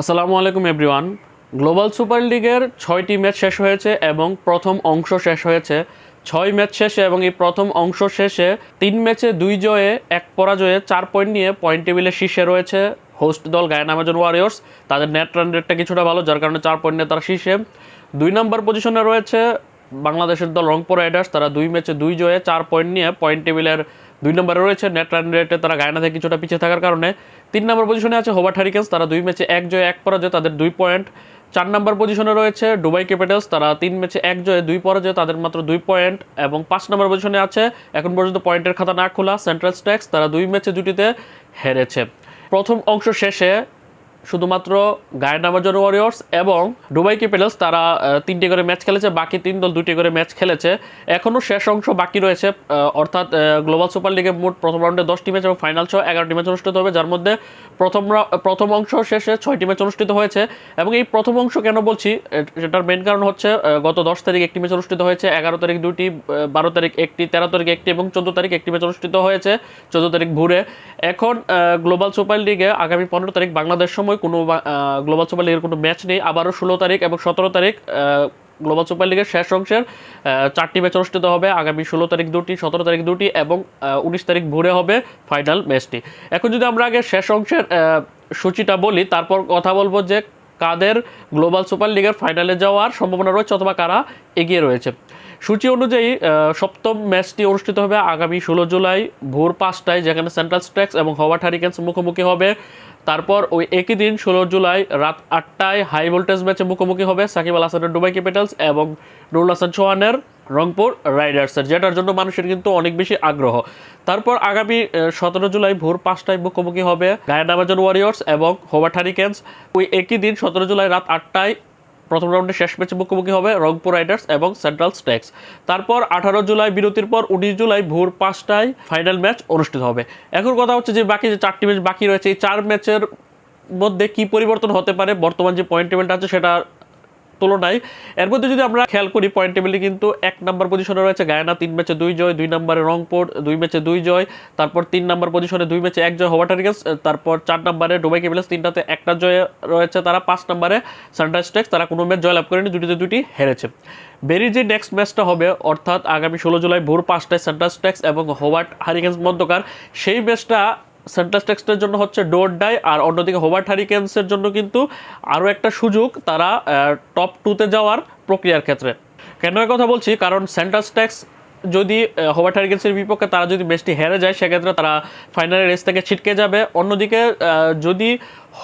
আসসালামু আলাইকুম everyone global super লিগের ছয়টি ম্যাচ শেষ হয়েছে এবং প্রথম অংশ শেষ হয়েছে। ছয় ম্যাচ শেষে এবং এই প্রথম অংশ শেষে তিন ম্যাচে দুই জয়ে, এক পরাজয়ে, চার পয়েন্ট নিয়ে পয়েন্ট টেবিলের শীর্ষে রয়েছে হোস্ট দল গায়ন আমাজন ওয়ারিয়র্স তাদের নেট রান রেটটা কিছুটা ভালো, যার কারণে চার পয়েন্ট নিয়ে তারা শীর্ষে। দুই নম্বর পজিশনে রয়েছে বাংলাদেশের দল রংপুর রাইডার্স তারা দুই ম্যাচে দুই জয়ে, চার পয়েন্ট নিয়ে পয়েন্ট টেবিলের দুই নম্বরে রয়েছে নেট রান রেটে তারা গায়না থেকে কিছুটা পিছিয়ে থাকার কারণে তিন নম্বর পজিশনে আছে হোবার্ট হারিকেন্স তারা দুই ম্যাচে এক জয় এক পরাজয় তাদের দুই পয়েন্ট। চার নম্বর পজিশনে রয়েছে ডুবাই ক্যাপিটালস, তারা তিন ম্যাচে এক জয়ে দুই পরাজয় তাদের মাত্র দুই পয়েন্ট। এবং পাঁচ নম্বর পজিশনে আছে এখন পর্যন্ত পয়েন্টের খাতা না খোলা, সেন্ট্রাল স্ট্যাক্স, তারা দুই ম্যাচে দুটিতে হেরেছে। প্রথম অংশ শেষে শুধুমাত্র গায়ন আমাজন ওয়ারিয়র্স এবং দুবাই ক্যাপিটালস তারা তিনটি করে ম্যাচ খেলেছে, বাকি তিন দল দুটি করে ম্যাচ খেলেছে। এখনও শেষ অংশ বাকি রয়েছে অর্থাৎ গ্লোবাল সুপার লিগে মোট প্রথম রাউন্ডে দশটি ম্যাচ এবং ফাইনাল সহ এগারোটি ম্যাচ অনুষ্ঠিত হবে, যার মধ্যে প্রথম প্রথম অংশ শেষে ছয়টি ম্যাচ অনুষ্ঠিত হয়েছে। এবং এই প্রথম অংশ কেন বলছি সেটার মেন কারণ হচ্ছে গত দশ তারিখ একটি ম্যাচ অনুষ্ঠিত হয়েছে, এগারো তারিখ দুটি বারো তারিখ একটি, তেরো তারিখ একটি এবং চোদ্দ তারিখ একটি ম্যাচ অনুষ্ঠিত হয়েছে, চোদ্দ তারিখ ভোরে। এখন গ্লোবাল সুপার লিগে আগামী পনেরো তারিখ বাংলাদেশ সময় কোনো গ্লোবাল সুপার লিগের কোনো ম্যাচ নেই। আবারও ষোলো তারিখ এবং সতেরো তারিখ গ্লোবাল সুপার লিগের শেষ অংশের চারটি ম্যাচ অনুষ্ঠিত হবে। আগামী ষোলো তারিখ দুটি, সতেরো তারিখ দুটি এবং উনিশ তারিখ ভোরে হবে ফাইনাল ম্যাচটি এখন যদি আমরা আগে শেষ অংশের সূচিটা বলি, তারপর কথা বলব যে কাদের গ্লোবাল সুপার লিগের ফাইনালে যাওয়ার সম্ভাবনা রয়েছে অথবা কারা এগিয়ে রয়েছে। সূচি অনুযায়ী সপ্তম ম্যাচটি অনুষ্ঠিত হবে আগামী ষোলো জুলাই ভোর পাঁচটায়, যেখানে সেন্ট্রাল স্ট্যাক্স এবং হওয়ার্ড হারিকেন্স মুখোমুখি হবে। তারপর ওই একই দিন ষোলো জুলাই রাত আটটায় হাই ভোল্টেজ ম্যাচে মুখোমুখি হবে সাকিব আল হাসানের ডুবাই ক্যাপিটালস এবং নুরুল হাসান চৌহানের রংপুর রাইডার্সের যেটার জন্য মানুষের কিন্তু অনেক বেশি আগ্রহ। তারপর আগামী সতেরো জুলাই ভোর পাঁচটায় মুখোমুখি হবে গায়ান আমাজন ওয়ারিয়র্স এবং হোবার্ট হারিকেন্স ওই একই দিন সতেরো জুলাই রাত আটটায় প্রথম রাউন্ডে শেষ ম্যাচে মুখোমুখি হবে রংপুর রাইডার্স এবং সেন্ট্রাল স্ট্যাক্স তারপর আঠারো জুলাই বিরতির পর উনিশ জুলাই ভোর পাঁচটায় ফাইনাল ম্যাচ অনুষ্ঠিত হবে। এখন কথা হচ্ছে যে বাকি যে চারটি ম্যাচ বাকি রয়েছে, এই চার ম্যাচের মধ্যে কি পরিবর্তন হতে পারে? বর্তমান যে পয়েন্ট টেবিলটা আছে, সেটা তুলনায়। এর মধ্যে যদি আমরা খেয়াল করি পয়েন্ট টেবিলে কিন্তু এক নাম্বার পজিশনে রয়েছে গায়না, তিন ম্যাচে দুই জয়, দুই নম্বরে রংপুর, দুই ম্যাচে দুই জয়, তারপর তিন নাম্বার পজিশনে দুই ম্যাচে এক জয় হোয়াট হারিকেন্স তারপর চার নম্বরে ডুবাই ক্যাপিটালস তিনটাতে একটা জয় রয়েছে তারা, পাঁচ নম্বরে সানরাইজ টেক্স তারা কোনো ম্যাচ জয়লাভ করেনি দুটিতে দুটি হেরেছে। বেরির যে নেক্সট ম্যাচটা হবে, অর্থাৎ আগামী ষোলো জুলাই ভোর পাঁচটায় সেন্ট্রাল স্ট্যাক্স এবং হোয়াট হারিকেন্স মধ্যকার সেই ম্যাচটা সেন্ট্রাল টেক্সটের জন্য হচ্ছে ডোর ডাই আর অন্যদিকে হোবার্ট হারিকেন্সের জন্য কিন্তু আরও একটা সুযোগ তারা টপ টুতে যাওয়ার প্রক্রিয়ার ক্ষেত্রে। কেন কথা বলছি? কারণ সেন্ট্রাল ট্যাক্স যদি হোবার্ট হারিকেন্সের বিপক্ষে তারা যদি ম্যাচটি হেরে যায়, সেক্ষেত্রে তারা ফাইনালের রেস থেকে ছিটকে যাবে। অন্যদিকে যদি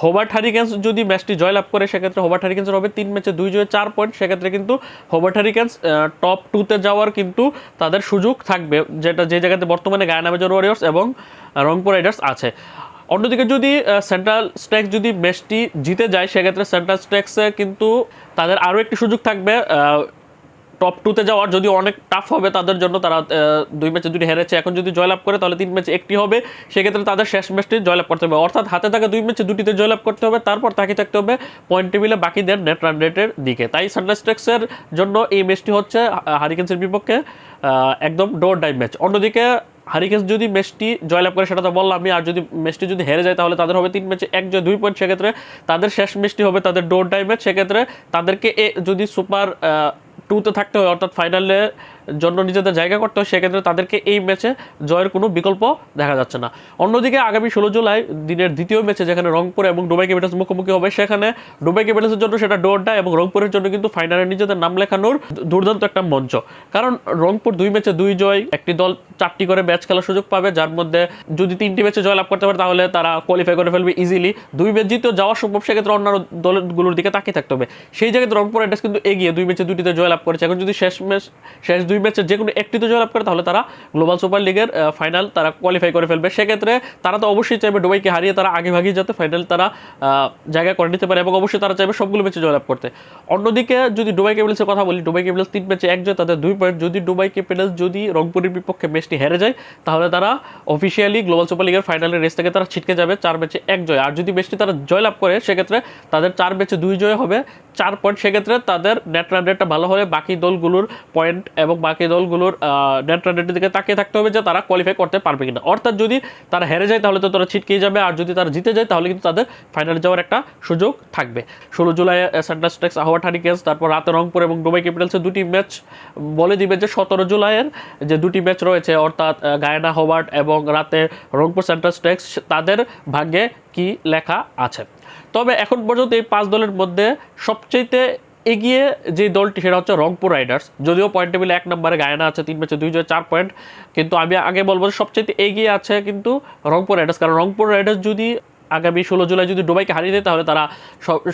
হোবার্ট হারিকেন্স যদি ম্যাচটি জয়লাভ করে, সেক্ষেত্রে হোবার্ট হারিকেন্সের হবে তিন ম্যাচে দুই জয়ে চার পয়েন্ট সেক্ষেত্রে কিন্তু হোবার্ট হারিকেন্স টপ টুতে যাওয়ার কিন্তু তাদের সুযোগ থাকবে, যেটা যে জায়গাতে বর্তমানে গায়না মেজর ওয়ারিয়র্স এবং রংপুর রাইডার্স আছে। অন্যদিকে যদি সেন্ট্রাল স্ট্যাক্স যদি ম্যাচটি জিতে যায়, সেক্ষেত্রে সেন্ট্রাল স্ট্যাক্সে কিন্তু তাদের আরও একটি সুযোগ থাকবে টপ টুতে যাওয়ার যদি অনেক টাফ হবে তাদের জন্য, তারা দুই ম্যাচে দুটি হেরেছে, এখন যদি জয়লাভ করে তাহলে তিন ম্যাচে একটি হবে, সেক্ষেত্রে তাদের শেষ ম্যাচটি জয়লাভ করতে হবে। অর্থাৎ হাতে থাকা দুই ম্যাচে দুটিতে জয়লাভ করতে হবে, তারপর তাকে থাকতে হবে পয়েন্ট টেবিলে বাকিদের নেট রান রেটের দিকে। তাই সানরাইজটেক্সের জন্য এই ম্যাচটি হচ্ছে হারিকেন্সের বিপক্ষে একদম ডোর ডাই ম্যাচ অন্যদিকে হারিকেন্স যদি ম্যাচটি জয়লাভ করে, সেটা তো বললাম আমি আর যদি ম্যাচটি যদি হেরে যায়, তাহলে তাদের হবে তিন ম্যাচে এক জয়, দুই পয়েন্ট সেক্ষেত্রে তাদের শেষ ম্যাচটি হবে তাদের ডোর ডাই ম্যাচ সেক্ষেত্রে তাদেরকে যদি সুপার টুতে থাকতে হবে অর্থাৎ ফাইনালে জন্য নিজেদের জায়গা করতে হয়, সেক্ষেত্রে তাদেরকে এই ম্যাচে জয়ের কোনো বিকল্প দেখা যাচ্ছে না। অন্যদিকে আগামী ষোলো জুলাই দিনের দ্বিতীয় ম্যাচে যেখানে রংপুর এবং দুবাই ক্যাপিটালস মুখোমুখি হবে, সেখানে দুবাই ক্যাপিটালসের জন্য সেটা ডোরডা এবং রংপুরের জন্য কিন্তু ফাইনালে নিজেদের নাম লেখানোর দুর্দান্ত একটা মঞ্চ। কারণ রংপুর দুই ম্যাচে দুই জয়, একটি দল চারটি করে ম্যাচ খেলার সুযোগ পাবে, যার মধ্যে যদি তিনটি ম্যাচে জয়লাভ করতে পারে, তাহলে তারা কোয়ালিফাই করে ফেলবে ইজিলি দুই ম্যাচ জিতেও যাওয়া সম্ভব, সেক্ষেত্রে অন্যান্য দলগুলোর দিকে তাকিয়ে থাকতে হবে। সেই জায়গায় রংপুর রাইডার্স কিন্তু এগিয়ে দুই ম্যাচে দুটিতে জয়লাভ করেছে। এখন যদি শেষ ম্যাচ, শেষ দুই ম্যাচে যে কোনো একটিতে জয়লাভ করে, তাহলে তারা গ্লোবাল সুপার লিগের ফাইনাল তারা কোয়ালিফাই করে ফেলবে। সেক্ষেত্রে তারা তো অবশ্যই চাইবে ডুবাইকে হারিয়ে তারা আগে ভাগিয়ে যাতে ফাইনাল তারা জায়গা করে নিতে পারে এবং অবশ্যই তারা চাইবে সবগুলো ম্যাচে জয়লাভ করতে। অন্যদিকে যদি ডুবাই ক্যাপিটালসের কথা বলি, ডুবাই ক্যাপিটালস তিন ম্যাচে এক জয়, তাদের দুই পয়েন্ট যদি ডুবাই ক্যাপিটালস যদি রংপুরের বিপক্ষে ম্যাচটি হেরে যায়, তাহলে তারা অফিসিয়ালি গ্লোবাল সুপার লিগের ফাইনালের রেস থেকে তারা ছিটকে যাবে চার ম্যাচে এক জয়। আর যদি ম্যাচটি তারা জয়লাভ করে, সেক্ষেত্রে তাদের চার ম্যাচে দুই জয় হবে, চার পয়েন্ট সেক্ষেত্রে তাদের নেট রান রেটটা ভালো হলে বাকি দলগুলোর পয়েন্ট এবং বাকি দলগুলোর নেট রান দিকে তাকিয়ে থাকতে হবে যে তারা কোয়ালিফাই করতে পারবে কিনা। অর্থাৎ যদি তারা হেরে যায় তাহলে তো তারা ছিটকে যাবে, আর যদি তারা জিতে যায় তাহলে কিন্তু তাদের ফাইনালে যাওয়ার একটা সুযোগ থাকবে। ষোলো জুলাই স্যান্টাস্টেক্স আহ্বাট হারিকেন্স তারপর রাতে রংপুর এবং দুবাই ক্যাপিটালসের দুটি ম্যাচ বলে দিবে যে সতেরো জুলাইয়ের যে দুটি ম্যাচ রয়েছে, অর্থাৎ গায়ানা হোবার্ট এবং রাতে রংপুর স্যান্টাস্টেক্স তাদের ভাগ্যে কি লেখা আছে? তবে এখন পর্যন্ত এই পাঁচ দলের মধ্যে সবচেয়ে এগিয়ে যে দলটি, সেটা হচ্ছে রংপুর রাইডার্স। যদিও পয়েন্ট টেবিলে এক নম্বরে গায়না আছে, তিন ম্যাচে দুই জয় চার পয়েন্ট কিন্তু আমি আগে বলব যে সবচেয়ে এগিয়ে আছে কিন্তু রংপুর রাইডার্স। কারণ রংপুর রাইডার্স যদি আগামী ষোলো জুলাই যদি দুবাইকে হারিয়ে দেয়, তাহলে তারা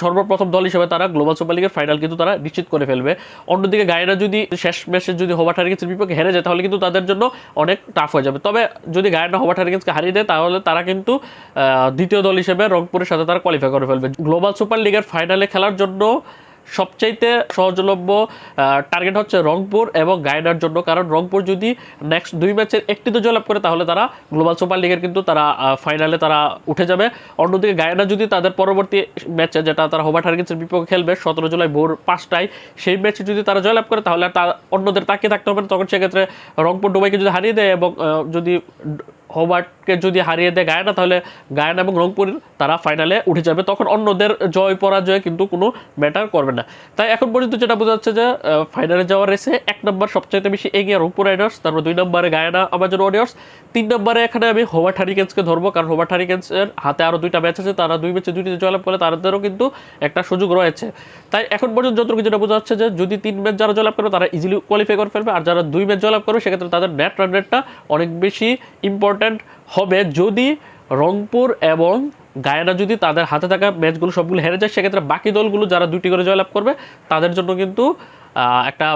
সর্বপ্রথম দল হিসেবে তারা গ্লোবাল সুপার লিগের ফাইনাল কিন্তু তারা নিশ্চিত করে ফেলবে। অন্যদিকে গায়না যদি শেষ ম্যাচে যদি হোবার্ট হারিকেন্সের বিপক্ষে হেরে যায়, তাহলে কিন্তু তাদের জন্য অনেক টাফ হয়ে যাবে। তবে যদি গায়না হোবার্ট হারিকেন্সকে হারিয়ে দেয়, তাহলে তারা কিন্তু দ্বিতীয় দল হিসেবে রংপুরের সাথে তারা কোয়ালিফাই করে ফেলবে। গ্লোবাল সুপার লিগের ফাইনালে খেলার জন্য সবচাইতে সহজলভ্য টার্গেট হচ্ছে রংপুর এবং গায়নার জন্য। কারণ রংপুর যদি নেক্সট দুই ম্যাচের একটিতে জয়লাভ করে, তাহলে তারা গ্লোবাল সুপার লিগের কিন্তু তারা ফাইনালে তারা উঠে যাবে। অন্যদিকে গায়না যদি তাদের পরবর্তী ম্যাচে যেটা তারা হোবার্ট হার্গিন্সের বিপক্ষে খেলবে, সতেরো জুলাই ভোর পাঁচটায়, সেই ম্যাচে যদি তারা জয়লাভ করে, তাহলে তা- অন্যদের তাকিয়ে থাকতে হবে তখন সেক্ষেত্রে রংপুর ডুবাইকে যদি হারিয়ে দেয় এবং যদি হোবার্টকে যদি হারিয়ে দেয় গায়না, তাহলে গায়না এবং রংপুরের তারা ফাইনালে উঠে যাবে। তখন অন্যদের জয়, পরাজয় কিন্তু কোনো ম্যাটার করবে না। তাই এখন পর্যন্ত যেটা বোঝা যাচ্ছে যে ফাইনালে যাওয়ার রেসে এক নম্বর সবচাইতে বেশি এগিয়ে রংপুর রাইডার্স তারপর দুই নম্বরে গায়না আমাজন ওয়ারিয়ার্স তিন নম্বরে এখানে আমি হোবার্ট হারিকেন্সকে ধরবো, কারণ হোভার হারিকেন্সের হাতে আরও দুইটা ম্যাচ আছে, তারা দুই ম্যাচে দুইটিতে জয়লাভ করে তাদেরও কিন্তু একটা সুযোগ রয়েছে। তাই এখন পর্যন্ত যতটুকু যেটা বোঝা যাচ্ছে যে যদি তিন ম্যাচ যারা জয়লাভ করবে, তারা ইজিলি কোয়ালিফাই করে ফেলবে, আর যারা দুই ম্যাচ জয়লাভ করবে, সেক্ষেত্রে তাদের নেট রান রেটটা অনেক বেশি ইম্পর্ট্যান্ট হবে। যদি রংপুর এবং গায়না যদি তাদের হাতে থাকা ম্যাচগুলো সবগুলো হেরে যায়, সেক্ষেত্রে বাকি দলগুলো যারা দুটি করে জয়লাভ করবে, তাদের জন্য কিন্তু একটা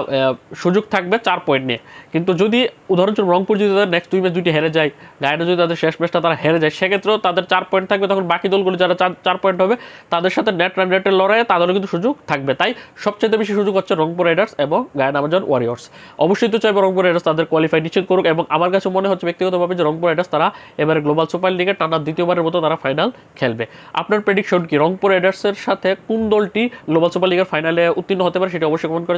সুযোগ থাকবে চার পয়েন্ট নিয়ে। কিন্তু যদি উদাহরণস্বরূপ রংপুর যদি তাদের নেক্সট দুই ম্যাচ দুইটি হেরে যায়, গায়না যদি তাদের শেষ ম্যাচটা তারা হেরে যায়, সেক্ষেত্রেও তাদের চার পয়েন্ট থাকবে, তখন বাকি দলগুলো যারা চার পয়েন্ট হবে, তাদের সাথে নেট রান রেটের লড়াইয়ে তাদেরও কিন্তু সুযোগ থাকবে। তাই সবচেয়ে বেশি সুযোগ হচ্ছে রংপুর রাইডার্স এবং গায়না আমাজন ওয়ারিয়র্স অবশ্যই তো চাইব রংপুর রাইডার্স তাদের কোয়ালিফাই নিশ্চিত করুক এবং আমার কাছে মনে হচ্ছে ব্যক্তিগতভাবে যে রংপুর রাইডার্স তারা এবারে গ্লোবাল সুপার লিগে টানা দ্বিতীয়বারের মতো তারা ফাইনাল খেলবে। আপনার প্রেডিকশন কি? রংপুর রাইডার্সের সাথে কোন দলটি গ্লোবাল সুপার লিগের ফাইনালে উত্তীর্ণ হতে পারে সেটা অবশ্যই কমেন্ট করে